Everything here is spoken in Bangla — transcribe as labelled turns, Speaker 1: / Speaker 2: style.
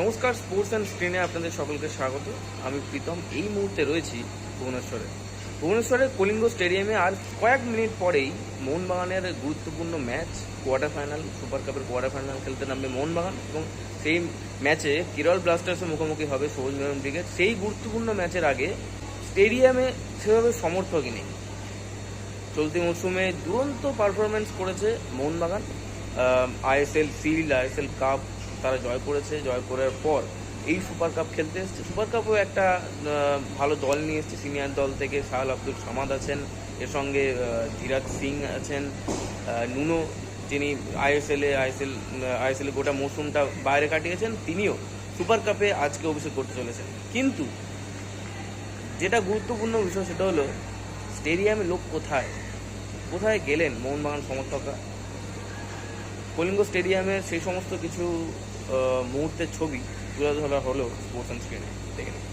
Speaker 1: নমস্কার স্পোর্টস অ্যান্ড স্ক্রিনে আপনাদের সকলকে স্বাগত। আমি প্রীতম, এই মুহূর্তে রয়েছি ভুবনেশ্বরে। ভুবনেশ্বরের কলিঙ্গ স্টেডিয়ামে আর কয়েক মিনিট পরেই মোহনবাগানের গুরুত্বপূর্ণ ম্যাচ কোয়ার্টার ফাইনাল সুপার কাপের কোয়ার্টার ফাইনাল খেলতে নামবে মোহনবাগান এবং সেই ম্যাচে কেরল ব্লাস্টার্সের মুখোমুখি হবে সবুজ মেরুন ব্রিগেড। সেই গুরুত্বপূর্ণ ম্যাচের আগে স্টেডিয়ামে সেভাবে সমর্থকই নেই। চলতি মরশুমে দুরন্ত পারফরমেন্স করেছে Mohun Bagan ISL sealed ISL cup তারা জয় করেছে, জয় করার পর এই সুপার কাপ খেলতে এসছে। সুপার কাপও একটা ভালো দল নিয়ে এসছে। সিনিয়র দল থেকে শাহল আব্দুল সামাদ আছেন, এর সঙ্গে ধীরাজ সিং আছেন নুনো, যিনি আইএসএল আইএসএল আইএসএল গোটা মৌসুমটা বাইরে কাটিয়েছেন, তিনিও সুপার কাপে আজকে অভিষেক করতে চলেছেন। কিন্তু যেটা গুরুত্বপূর্ণ বিষয় সেটা হলো, স্টেডিয়ামে লোক কোথায়? কোথায় গেলেন মোহনবাগান সমর্থকরা? কলিঙ্গ স্টেডিয়ামের সেই সমস্ত কিছু মুহূর্তের ছবি তুলে ধরা হলো স্পোর্টস অ্যান্ড স্ক্রিনে